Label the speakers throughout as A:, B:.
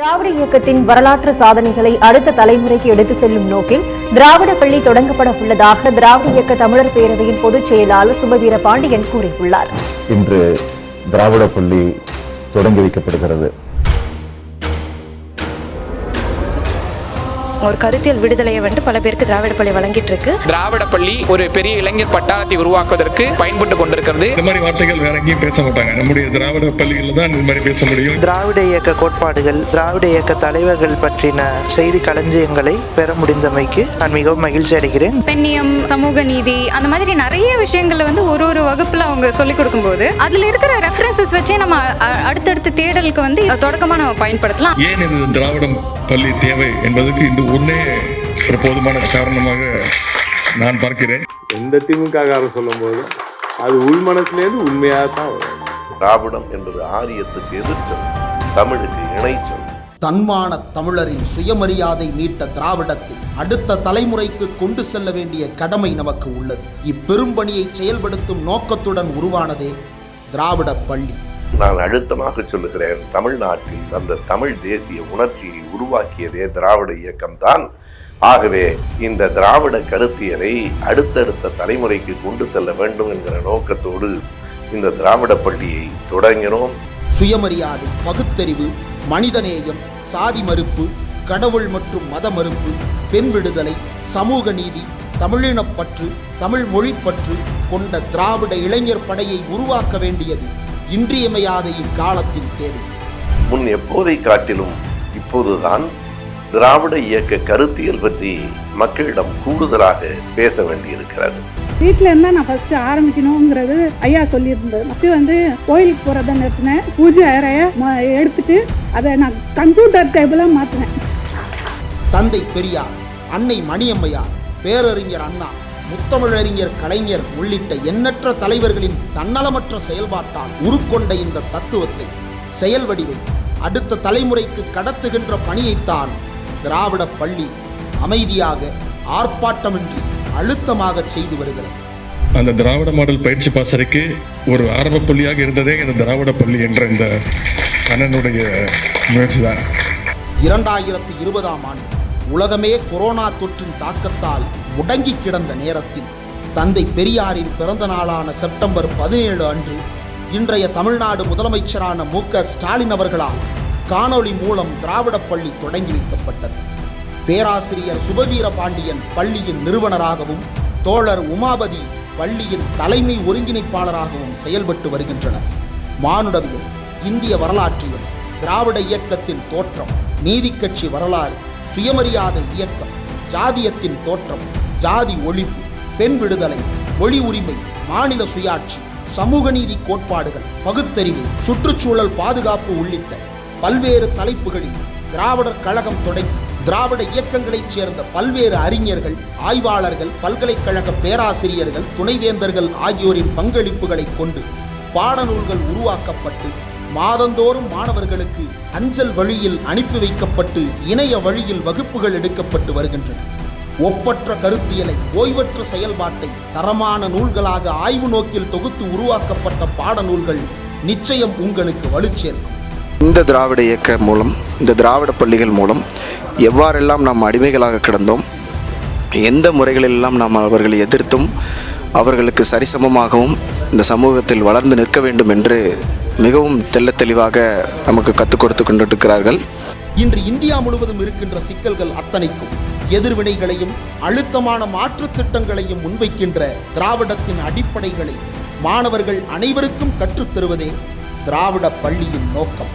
A: திராவிட இயக்கத்தின் வரலாற்று சாதனைகளை அடுத்த தலைமுறைக்கு எடுத்துச் செல்லும் நோக்கில் திராவிட பள்ளி தொடங்கப்பட உள்ளதாக திராவிட இயக்க தமிழர் பேரவையின் பொதுச் செயலாளர் சுபவீர பாண்டியன் கூறியுள்ளார்.
B: இன்று திராவிட பள்ளி தொடங்கி வைக்கப்படுகிறது.
C: ஒரு கருத்தியல் விடுதலையை வந்துட்டு பல பேருக்கு திராவிட பள்ளி வழங்கிட்டு இருக்கு
D: திராவிட பள்ளி ஒரு பெரிய இளைஞர் பட்டாளத்தை உருவாக்குவதற்கு பயன்பட்டு கொண்டிருக்கிறது.
E: இந்த மாதிரி வார்த்தைகள் வேற எங்கேயும் பேச மாட்டாங்க. நம்முடைய திராவிட பள்ளிகளில் தான் இந்த மாதிரி பேச முடியும்.
F: திராவிட இயக்க கோட்பாடுகள் திராவிட இயக்க தலைவர்கள் பற்றின செய்தி களஞ்சியங்களை பெற முடிந்தமைக்கு நான் மிகவும் மகிழ்ச்சி அடைகிறேன்.
G: பெண்ணியம் சமூக நீதி அந்த மாதிரி நிறைய விஷயங்களை வந்து ஒரு ஒரு வகுப்புல அவங்க சொல்லிக் கொடுக்கும்போது அதுல இருக்கிற ரெஃபரன்சஸ் வச்சே நம்ம அ- அடுத்தடுத்த தேடலுக்கு வந்து தொடக்கமா நம்ம பயன்படுத்தலாம்.
E: ஏன் இது திராவிடம் பள்ளி தேவை என்பதற்கு இன்று ஒன்னே ஒரு போதுமான காரணமாக நான் பார்க்கிறேன்.
H: எந்த திமுககாரர் சொல்லும்போது அது உள் மனசுலேருந்து உண்மையாக தான் வரும்.
I: திராவிடம் என்பது ஆரியத்துக்கு எதிர்ச்சொல் தமிழுக்கு இணைச்சொல்
J: தன்மான தமிழரின் சுயமரியாதை மீட்ட திராவிடத்தை அடுத்த தலைமுறைக்கு கொண்டு செல்ல வேண்டிய கடமை நமக்கு உள்ளது. இப்பெரும்பணியை செயல்படுத்தும் நோக்கத்துடன் உருவானதே திராவிட பள்ளி.
I: நான் அழுத்தமாக சொல்லுகிறேன். தமிழ்நாட்டில் அந்த தமிழ் தேசிய உணர்ச்சியை உருவாக்கியதே திராவிட இயக்கம்தான். ஆகவே இந்த திராவிட கருத்தியலை அடுத்தடுத்த தலைமுறைக்கு கொண்டு செல்ல வேண்டும் என்கிற நோக்கத்தோடு இந்த திராவிட பள்ளியை தொடங்கினோம்.
J: சுயமரியாதை பகுத்தறிவு மனிதநேயம் சாதி மறுப்பு கடவுள் மற்றும் மத மறுப்பு பெண் விடுதலை சமூக நீதி தமிழினப்பற்று தமிழ் மொழிப்பற்று கொண்ட திராவிட இளைஞர் படையை உருவாக்க வேண்டியது இன்றியமையாத இக்காலத்தின் தேவை.
I: முன் எப்போதை காட்டிலும் இப்போதுதான் திராவிட இயக்க கருத்தியல் பற்றி மக்களிடம் கூடுதலாக பேச வேண்டியிருக்கிறது.
K: வீட்டில் இருந்தால் நான் ஃபர்ஸ்ட் ஆரம்பிக்கணுங்கிறது ஐயா சொல்லியிருந்தது. ஃபஸ்ட்டு வந்து கோயிலுக்கு போகிறத நிறுத்தினேன். பூஜை அறைய ம- எடுத்துட்டு அதை நான் கம்ப்யூட்டர் டேபிளாக மாற்றினேன்
J: தந்தை பெரியார் அன்னை மணியம்மையார் பேரறிஞர் அண்ணா முத்தமிழறிஞர் கலைஞர் உள்ளிட்ட எண்ணற்ற தலைவர்களின் தன்னலமற்ற செயல்பாட்டால் உருக்கொண்ட இந்த தத்துவத்தை செயல் வடிவை அடுத்த தலைமுறைக்கு கடத்துகின்ற பணியைத்தான் திராவிட பள்ளி அமைதியாக ஆர்ப்பாட்டமின்றி அழுத்தமாக செய்து வருகிறது.
E: அந்த திராவிட மாடல் பயிற்சி பாசறைக்கு ஒரு ஆரம்ப பள்ளியாக இருந்ததே இந்த திராவிட பள்ளி என்ற இந்த அண்ணனுடைய முயற்சி தான்
J: இரண்டாயிரத்தி இருபதாம் ஆண்டு உலகமே கொரோனா தொற்றின் தாக்கத்தால் முடங்கி கிடந்த நேரத்தில் தந்தை பெரியாரின் பிறந்த நாளான செப்டம்பர் பதினேழு அன்று இன்றைய தமிழ்நாடு முதலமைச்சரான மு க ஸ்டாலின் அவர்களால் காணொளி மூலம் திராவிடப் பள்ளி தொடங்கி வைக்கப்பட்டது. பேராசிரியர் சுபவீர பாண்டியன் பள்ளியின் நிறுவனராகவும் தோழர் உமாபதி பள்ளியின் தலைமை ஒருங்கிணைப்பாளராகவும் செயல்பட்டு வருகின்றனர். மானுடவியல் இந்திய வரலாற்றியல் திராவிட இயக்கத்தின் தோற்றம் நீதிக்கட்சி வரலாறு சுயமரியாதை இயக்கம் ஜாதியத்தின் தோற்றம் ஜாதி ஒழிப்பு பெண் விடுதலை மொழி உரிமை மாநில சுயாட்சி சமூக நீதி கோட்பாடுகள் பகுத்தறிவு சுற்றுச்சூழல் பாதுகாப்பு உள்ளிட்ட பல்வேறு தலைப்புகளில் திராவிடர் கழகம் தொடங்கி திராவிட இயக்கங்களைச் சேர்ந்த பல்வேறு அறிஞர்கள் ஆய்வாளர்கள் பல்கலைக்கழக பேராசிரியர்கள் துணைவேந்தர்கள் ஆகியோரின் பங்களிப்புகளைக் கொண்டு பாடநூல்கள் உருவாக்கப்பட்டு மாதந்தோறும் மாணவர்களுக்கு அஞ்சல் வழியில் அனுப்பி வைக்கப்பட்டு இணைய வழியில் வகுப்புகள் எடுக்கப்பட்டு வருகின்றன. ஒப்பற்ற கருத்தியலை ஓய்வற்ற செயல்பாட்டை தரமான நூல்களாக ஆய்வு நோக்கில் தொகுத்து உருவாக்கப்பட்ட பாடநூல்கள் நிச்சயம் உங்களுக்கு வலுச்சேர்க்கும்.
F: இந்த திராவிட இயக்க மூலம் இந்த திராவிட பள்ளிகள் மூலம் எவ்வாறெல்லாம் நாம் அடிமைகளாக கிடந்தோம் எந்த முறைகளெல்லாம் நாம் அவர்களை எதிர்த்தும் அவர்களுக்கு சரிசமமாகவும் இந்த சமூகத்தில் வளர்ந்து நிற்க வேண்டும் என்று மிகவும் தெல்ல தெளிவாக நமக்கு கற்றுக் கொடுத்து கொண்டிருக்கிறார்கள்.
J: இன்று இந்தியா முழுவதும் இருக்கின்ற சிக்கல்கள் அத்தனைக்கும் எதிர்வினைகளையும் அழுத்தமான மாற்றுத் திட்டங்களையும் முன்வைக்கின்ற திராவிடத்தின் அடிப்படைகளை மாணவர்கள் அனைவருக்கும் கற்றுத்தருவதே திராவிட பள்ளியின் நோக்கம்.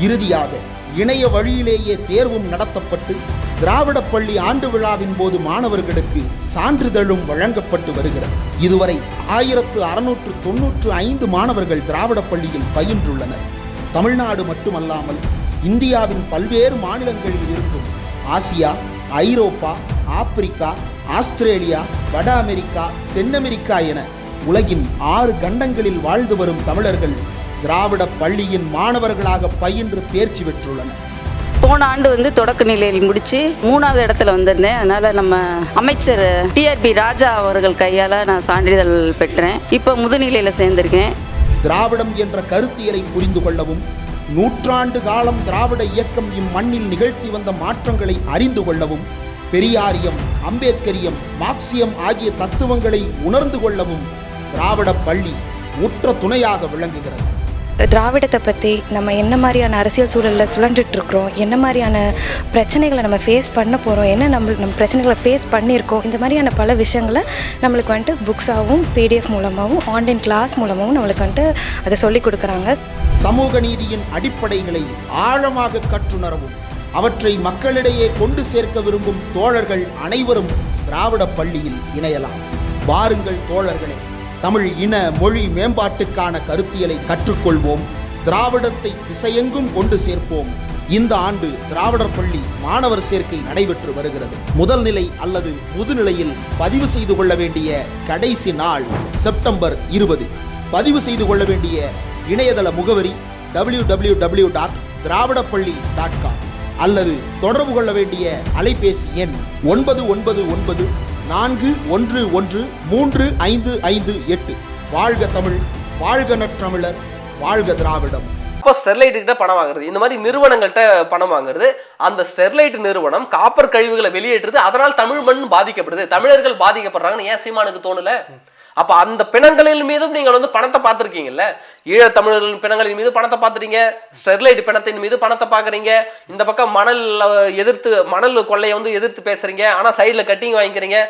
J: இறுதியாக இணைய வழியிலேயே தேர்வும் நடத்தப்பட்டு திராவிட பள்ளி ஆண்டு விழாவின் போது மாணவர்களுக்கு சான்றிதழும் வழங்கப்பட்டு வருகிறது. இதுவரை ஆயிரத்து அறுநூற்று தொன்னூற்று ஐந்து மாணவர்கள் திராவிட பள்ளியில் பயின்றுள்ளனர். தமிழ்நாடு மட்டுமல்லாமல் இந்தியாவின் பல்வேறு மாநிலங்களில் இருந்தும் ஆசியா ஐரோப்பா ஆப்பிரிக்கா ஆஸ்திரேலியா வட அமெரிக்கா தென் அமெரிக்கா என உலகின் ஆறு கண்டங்களில் வாழ்ந்து வரும் தமிழர்கள் திராவிட பள்ளியின் மாணவர்களாக பயின்று தேர்ச்சி பெற்றுள்ளனர்.
K: போன ஆண்டு வந்து தொடக்க நிலையில் முடித்து மூணாவது இடத்துல வந்திருந்தேன். அதனால் நம்ம அமைச்சர் டிஆர்பி ராஜா அவர்கள் கையால் நான் சான்றிதழ் பெற்றேன். இப்போ முதுநிலையில் சேர்ந்திருக்கேன்.
J: திராவிடம் என்ற கருத்தியலை புரிந்து கொள்ளவும் நூற்றாண்டு காலம் திராவிட இயக்கம் இம்மண்ணில் நிகழ்த்தி வந்த மாற்றங்களை அறிந்து கொள்ளவும் பெரியாரியம் அம்பேத்கரியம் மார்க்சியம் ஆகிய தத்துவங்களை உணர்ந்து கொள்ளவும் திராவிட பள்ளி உற்ற துணையாக விளங்குகிறது.
C: திராவிடத்தை பற்றி நம்ம என்ன மாதிரியான அரசியல் சூழலில் சுழன்றுட்டு என்ன மாதிரியான பிரச்சனைகளை நம்ம ஃபேஸ் பண்ண போகிறோம் என்ன நம்ம நம்ம பிரச்சனைகளை ஃபேஸ் பண்ணியிருக்கோம்? இந்த மாதிரியான பல விஷயங்களை நம்மளுக்கு வந்துட்டு புக்ஸாகவும் பிடிஎஃப் மூலமாகவும் ஆன்லைன் கிளாஸ் மூலமாகவும் நம்மளுக்கு வந்துட்டு அதை சொல்லி கொடுக்குறாங்க.
J: சமூக நீதியின் அடிப்படைகளை ஆழமாக கற்றுணரவும் அவற்றை மக்களிடையே கொண்டு சேர்க்க விரும்பும் தோழர்கள் அனைவரும் திராவிட பள்ளியில் இணையலாம். வாருங்கள் தோழர்களே. தமிழ் இன மொழி மேம்பாட்டுக்கான கருத்தியலை கற்றுக்கொள்வோம். திராவிடத்தை திசையெங்கும் கொண்டு சேர்ப்போம். இந்த ஆண்டு திராவிடர் பள்ளி மாணவர் சேர்க்கை நடைபெற்று வருகிறது. முதல் நிலை அல்லது முதுநிலையில் பதிவு செய்து கொள்ள வேண்டிய கடைசி நாள் செப்டம்பர் இருபது. பதிவு செய்து கொள்ள வேண்டிய இணையதள முகவரி டபிள்யூ டபிள்யூ டபிள்யூ டாட் திராவிடப்பள்ளி டாட் காம் அல்லது தொடர்பு கொள்ள வேண்டிய அலைபேசி எண் ஒன்பது ஒன்பது ஒன்பது நான்கு ஒன்று ஒன்று மூன்று ஐந்து ஐந்து எட்டு. வாழ்க தமிழ் வாழ்க நற்றமிழர் வாழ்க திராவிடம்.
L: அப்போ ஸ்டெர்லைட்டுக்கிட்ட கிட்ட பணம் வாங்குறது. இந்த மாதிரி நிறுவனங்கள்கிட்ட பணம் வாங்குறது. அந்த ஸ்டெர்லைட் நிறுவனம் காப்பர் கழிவுகளை வெளியேற்றுது. அதனால் தமிழ் மண் பாதிக்கப்படுது. தமிழர்கள் பாதிக்கப்படுறாங்கன்னு ஏன் சீமானுக்கு தோணல? அப்ப அந்த பிணங்களின் மீதும் நீங்கள் வந்து பணத்தை பார்த்துருக்கீங்கல்ல? ஈழத் தமிழர்கள் பிணங்களின் மீது பணத்தை பார்த்துறீங்க ஸ்டெர்லைட் பிணத்தின் மீது பணத்தை பார்க்குறீங்க. இந்த பக்கம் மணல் எதிர்த்து மணல் கொள்ளையை வந்து எதிர்த்து பேசுறீங்க. ஆனால் சைடில் கட்டிங் வாங்கிக்கிறீங்க.